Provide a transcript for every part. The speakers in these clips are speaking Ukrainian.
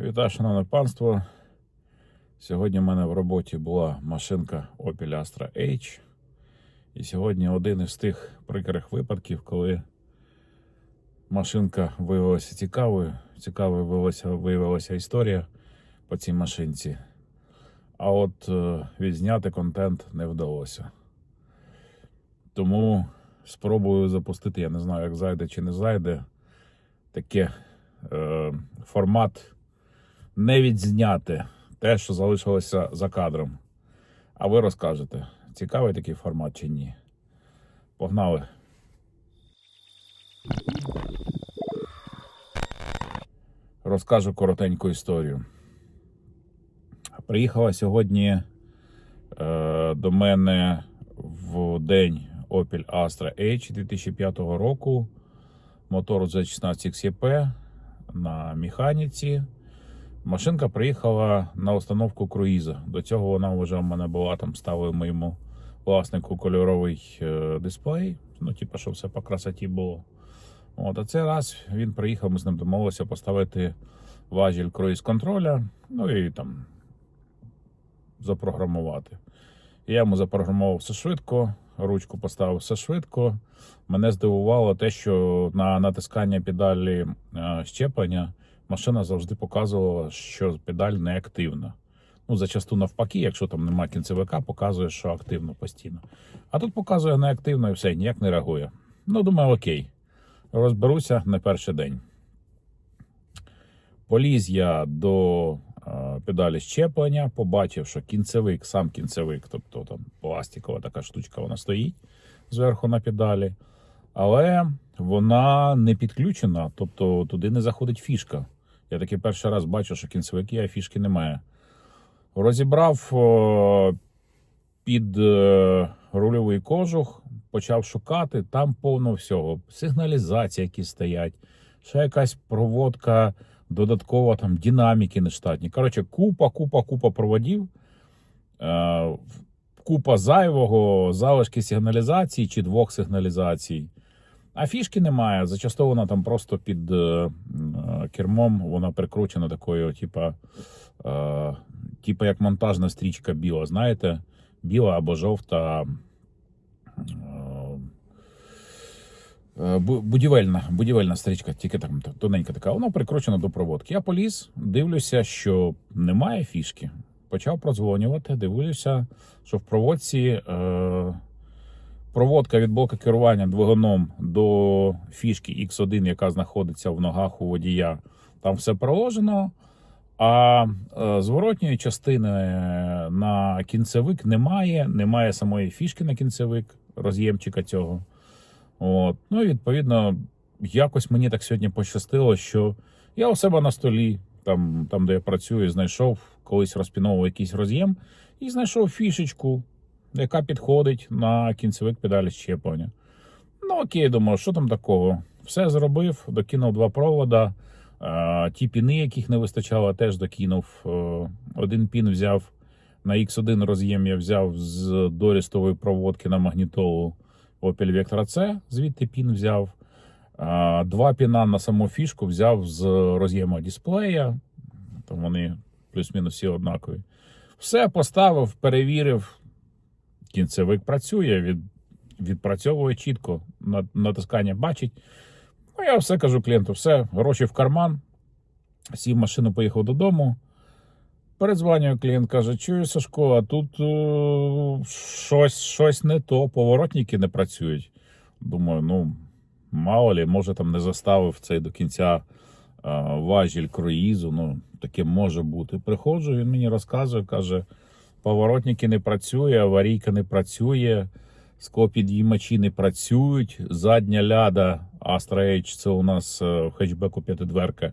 Вітаю, шановне панство. Сьогодні в мене в роботі була машинка Opel Astra H. І сьогодні один із тих прикрих випадків, коли машинка виявилася цікавою. Цікавою виявилася, виявилася історія по цій машинці. А от е, відзняти контент не вдалося. Тому спробую запустити, я не знаю, як зайде чи не зайде, таке е, формат не відзняти те, що залишилося за кадром. А ви розкажете, цікавий такий формат чи ні? Погнали. Розкажу коротеньку історію. Приїхала сьогодні е, до мене в день Opel Astra H 2005 року мотор Z16XEP на механіці. Машинка приїхала на установку круїза. До цього вона вже в мене була там, ставив моєму власнику кольоровий е, дисплей. Ну, типу, щоб все по красоті було. От, а цей раз він приїхав, ми з ним домовилися поставити важіль круїз контроля, ну і там запрограмувати. Я йому запрограмував все швидко, ручку поставив все швидко. Мене здивувало те, що на натискання педалі е, щеплення машина завжди показувала, що педаль не активна. Ну, зачасту навпаки, якщо там немає кінцевика, показує, що активно постійно. А тут показує неактивно і все, ніяк не реагує. Ну, думаю, окей. Розберуся на перший день. Поліз я до педалі щеплення, побачив, що кінцевик, сам кінцевик, тобто там пластикова така штучка, вона стоїть зверху на педалі, але вона не підключена, тобто туди не заходить фішка. Я таки перший раз бачу, що кінцевики, а фішки немає. Розібрав під е, рульовий кожух, почав шукати, там повно всього. Сигналізація, які стоять, ще якась проводка додаткова, там динаміки нештатні. Коротше, купа, купа, купа проводів, е, купа зайвого, залишки сигналізації чи двох сигналізацій. А фішки немає. Зачасту вона там просто під е, е, кермом, вона прикручена такою, типа, е, типа як монтажна стрічка біла, знаєте, біла або жовта. бу- Будівельна, будівельна стрічка, тільки там тоненька така, вона прикручена до проводки. Я поліз, дивлюся, що немає фішки. Почав прозвонювати, дивлюся, що в проводці проводка від блока керування двигуном до фішки X1, яка знаходиться в ногах у водія, там все проложено. А е, зворотньої частини на кінцевик немає, немає самої фішки на кінцевик, роз'ємчика цього. От. Ну і відповідно, якось мені так сьогодні пощастило, що я у себе на столі, там, там де я працюю, знайшов колись розпіновував якийсь роз'єм і знайшов фішечку, яка підходить на кінцевик педалі щеплення. Ну окей, думаю, що там такого? Все зробив, докинув два провода. Ті піни, яких не вистачало, теж докинув. Е, Один пін взяв на X1 роз'єм, я взяв з дорістової проводки на магнітолу Opel Vectra C, звідти пін взяв. Два піна на саму фішку взяв з роз'єму дисплея. Там вони плюс-мінус всі однакові. Все поставив, перевірив. Кінцевик працює, від, відпрацьовує чітко, натискання бачить. Ну, я все кажу клієнту, все, гроші в карман. Сів в машину, поїхав додому. Передзвонюю, клієнт каже: чую, Сашко, а тут е, щось, щось не то, поворотники не працюють. Думаю, ну, мало лі, може там не заставив цей до кінця е, важіль круїзу. Ну, таке може бути. Приходжу, він мені розказує, каже: поворотники не працює, аварійка не працює, склопідіймачі не працюють, задня ляда Astra H, це у нас е, в хетчбеку п'ятидверка,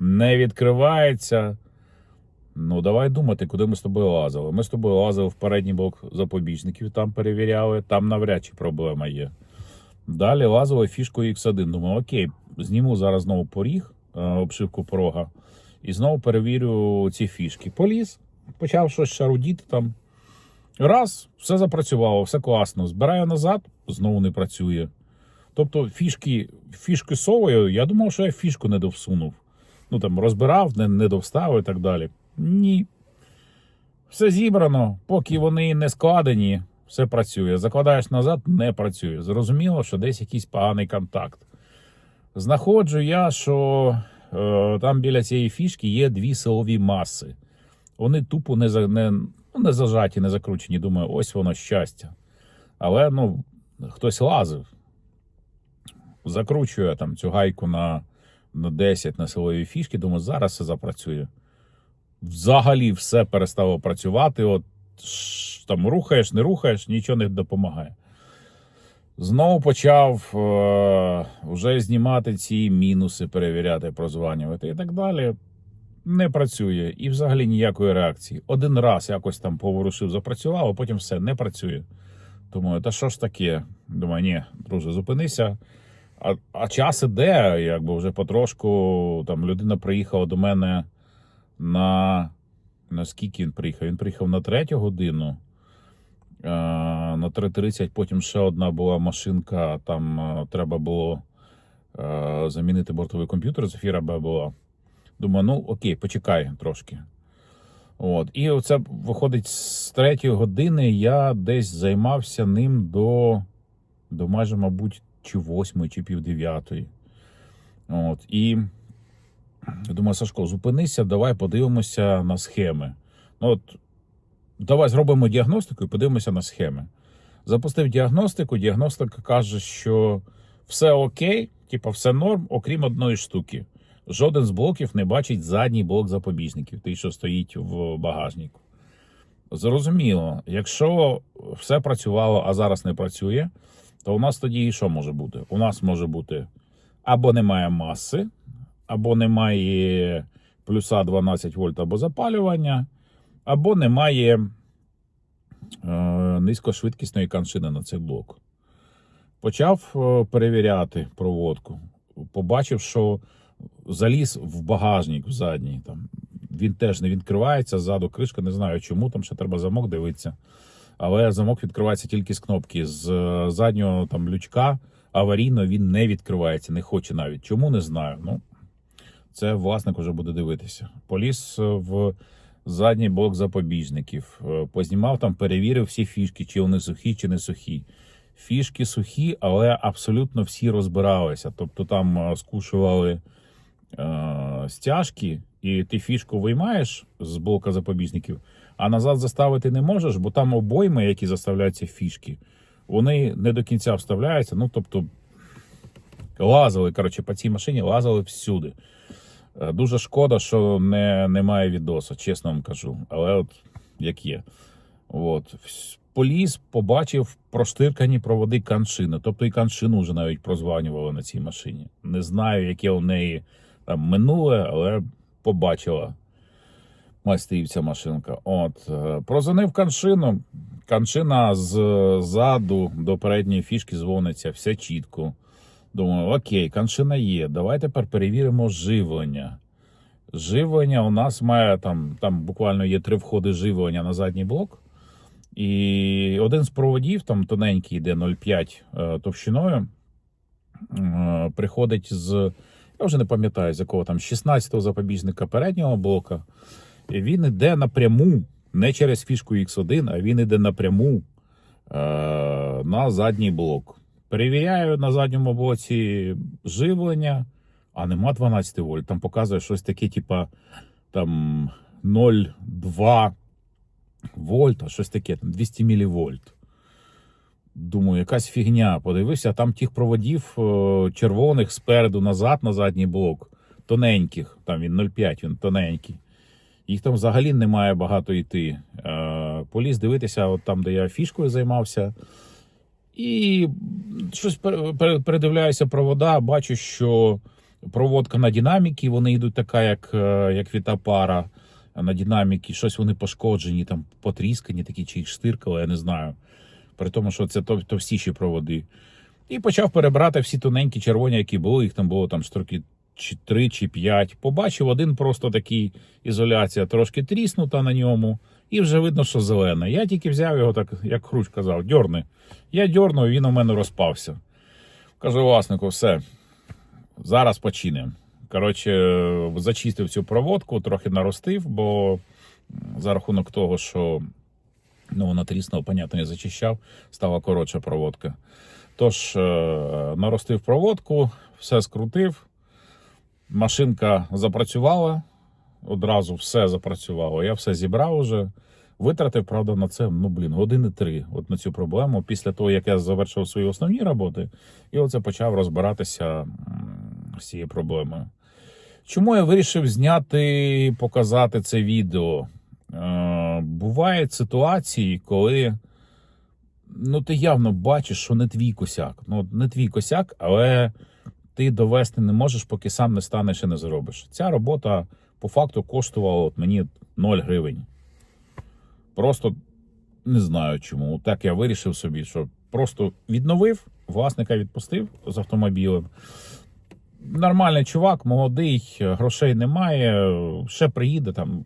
не відкривається. Ну, давай думати, куди ми з тобою лазили. Ми з тобою лазили в передній блок запобіжників, там перевіряли, там навряд чи проблема є. Далі лазили фішку X1. Думаю, окей, зніму зараз знову поріг, е, обшивку порога, і знову перевірю ці фішки. Поліз, почав щось шарудіти там. Раз, все запрацювало, все класно. Збираю назад, знову не працює. Тобто фішки, фішки совою, я думав, що я фішку не довсунув. ну там розбирав, не, не довставив і так далі. Ні. Все зібрано, поки вони не складені, все працює. Закладаєш назад, не працює. Зрозуміло, що десь якийсь поганий контакт. Знаходжу я, що е, там біля цієї фішки є дві силові маси. Вони тупо не, за, не, ну, не зажаті, не закручені. Думаю, ось воно щастя. Але ну, хтось лазив, закручує там цю гайку на, на 10 на силові фішки. Думаю, зараз все запрацює. Взагалі все перестало працювати. От там рухаєш, не рухаєш, нічого не допомагає. Знову почав е, вже знімати ці мінуси, перевіряти, прозванювати і так далі. Не працює і взагалі ніякої реакції. Один раз якось там поворушив, запрацював, а потім все не працює. Думаю, та що ж таке? Думаю, ні, друже, зупинися. А, а час іде, якби вже потрошку там людина приїхала до мене на. На скільки він приїхав? Він приїхав на третю годину. На 3.30 потім ще одна була машинка, там треба було замінити бортовий комп'ютер, Зефіра Б була. Думаю, ну окей, почекай трошки. От. І оце виходить з третьої години я десь займався ним до, до майже, мабуть, чи восьмої, чи пів дев'ятої. От. І думаю, Сашко, зупинися, давай подивимося на схеми. Ну, от, давай зробимо діагностику і подивимося на схеми. Запустив діагностику, діагностика каже, що все окей, типа все норм, окрім одної штуки. Жоден з блоків не бачить задній блок запобіжників, той, що стоїть в багажнику. Зрозуміло, якщо все працювало, а зараз не працює, то у нас тоді і що може бути? У нас може бути або немає маси, або немає плюса 12 вольт або запалювання, або немає е, низькошвидкісної каншини на цей блок. Почав е, перевіряти проводку. Побачив, що заліз в багажник в задній. Там. Він теж не відкривається ззаду кришка, не знаю чому, там ще треба замок дивитися. Але замок відкривається тільки з кнопки. З е, заднього там лючка аварійно він не відкривається, не хоче навіть. Чому не знаю. Ну, це власник вже буде дивитися. Поліз е, в задній блок запобіжників, е, познімав там, перевірив всі фішки, чи вони сухі, чи не сухі. Фішки сухі, але абсолютно всі розбиралися. Тобто там скушували стяжки, і ти фішку виймаєш з блока запобіжників, а назад заставити не можеш, бо там обойми, які заставляються фішки, вони не до кінця вставляються. Ну, тобто, лазили, коротше, по цій машині лазили всюди. Е, Дуже шкода, що не, немає відоса, чесно вам кажу. Але от як є. От. Поліз, побачив проштиркані проводи каншини. Тобто і каншину вже навіть прозванювали на цій машині. Не знаю, яке у неї там минуле, але побачила майстрівця машинка. От. е, Прозвонив каншину. Каншина з заду до передньої фішки дзвониться, все чітко. Думаю, окей, каншина є. Давай тепер перевіримо живлення. Живлення у нас має там, там буквально є три входи живлення на задній блок. І один з проводів, там тоненький, йде 0,5 е, товщиною, е, приходить з, я вже не пам'ятаю, з якого там 16-го запобіжника переднього блока. І він йде напряму, не через фішку X1, а він йде напряму е, на задній блок. Перевіряю на задньому блоці живлення, а нема 12 вольт. Там показує щось таке, типа там 0,2 вольта, щось таке, там 200 мілівольт. Думаю, якась фігня. Подивився, там тих проводів е, червоних спереду назад на задній блок, тоненьких, там він 0,5, він тоненький. Їх там взагалі немає багато йти. Е, Поліз дивитися, от там, де я фішкою займався. І щось пер- пер- передивляюся провода, бачу, що проводка на динаміки, вони йдуть така, як, е, як вітапара на динаміки, щось вони пошкоджені, там потріскані, такі чи їх штиркали, я не знаю. При тому, що це тов- товстіші проводи. І почав перебрати всі тоненькі червоні, які були, їх там було там чи три чи п'ять. Побачив один просто такий ізоляція, трошки тріснута на ньому, і вже видно, що зелене. Я тільки взяв його, так, як Хруч казав, дьорни. Я дьорнув, він у мене розпався. Кажу власнику, все, зараз починемо. Коротше, зачистив цю проводку, трохи наростив, бо за рахунок того, що ну, вона тріснула, понятно, не зачищав, стала коротша проводка. Тож, е, наростив проводку, все скрутив, машинка запрацювала, одразу все запрацювало. Я все зібрав уже. Витратив, правда, на це, ну блін, години три. От на цю проблему. Після того, як я завершив свої основні роботи, і оце почав розбиратися з цією проблемою. Чому я вирішив зняти, і показати це відео? Бувають ситуації, коли ну, ти явно бачиш, що не твій косяк. Ну, не твій косяк, але ти довести не можеш, поки сам не станеш і не зробиш. Ця робота по факту коштувала от мені 0 гривень. Просто не знаю чому. Так я вирішив собі, що просто відновив, власника відпустив з автомобілем. Нормальний чувак, молодий, грошей немає, ще приїде там,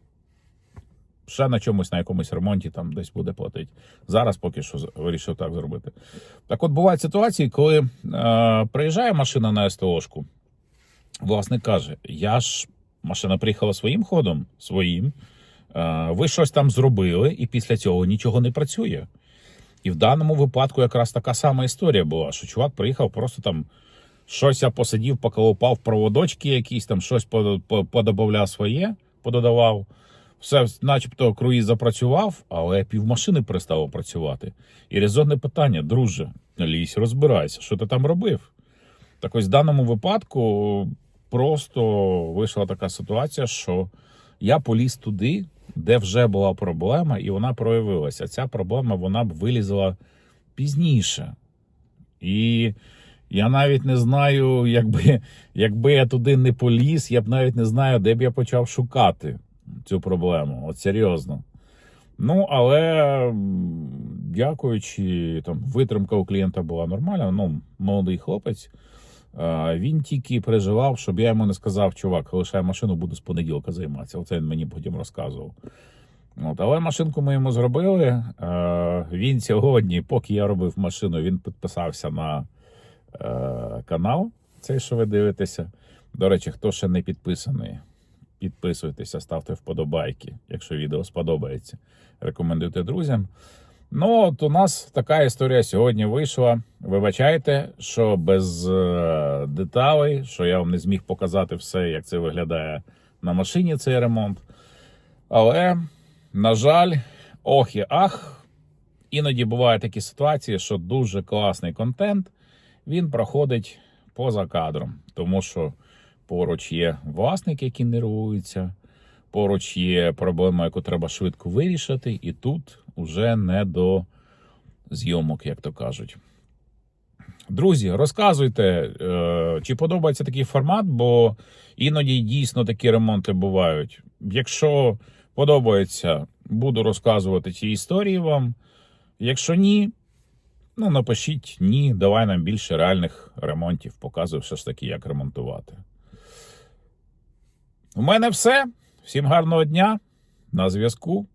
ще на чомусь, на якомусь ремонті там десь буде платити. Зараз поки що вирішив так зробити. Так от бувають ситуації, коли е, приїжджає машина на СТОшку, власник каже: Я ж машина приїхала своїм ходом, своїм. Е, ви щось там зробили, і після цього нічого не працює. І в даному випадку якраз така сама історія була, що чувак приїхав, просто там щось я посидів, поколопав проводочки якісь, там щось по- по- подобавляв своє, пододавав. Все, начебто, круїз запрацював, але півмашини перестало працювати. І резонне питання, друже, лізь, розбирайся, що ти там робив? Так ось в даному випадку просто вийшла така ситуація, що я поліз туди, де вже була проблема, і вона проявилася. Ця проблема вона б вилізла пізніше. І я навіть не знаю, якби, якби я туди не поліз, я б навіть не знаю, де б я почав шукати цю проблему. От серйозно. Ну, але дякуючи, там витримка у клієнта була нормальна. Ну, молодий хлопець. Він тільки переживав, щоб я йому не сказав, чувак, лишай машину, буду з понеділка займатися. Оце він мені потім розказував. От, але машинку ми йому зробили. Він сьогодні, поки я робив машину, він підписався на е, канал, цей, що ви дивитеся. До речі, хто ще не підписаний, підписуйтеся, ставте вподобайки, якщо відео сподобається. Рекомендуйте друзям. Ну, от у нас така історія сьогодні вийшла. Вибачайте, що без е, деталей, що я вам не зміг показати все, як це виглядає на машині, цей ремонт. Але, на жаль, ох і ах, іноді бувають такі ситуації, що дуже класний контент він проходить поза кадром, тому що поруч є власник, який нервується, поруч є проблема, яку треба швидко вирішити, і тут уже не до зйомок, як то кажуть. Друзі, розказуйте, е, чи подобається такий формат, бо іноді дійсно такі ремонти бувають. Якщо подобається, буду розказувати ці історії вам. Якщо ні, ну напишіть ні, давай нам більше реальних ремонтів, показуй все ж таки, як ремонтувати. У мене все. Всім гарного дня. На зв'язку.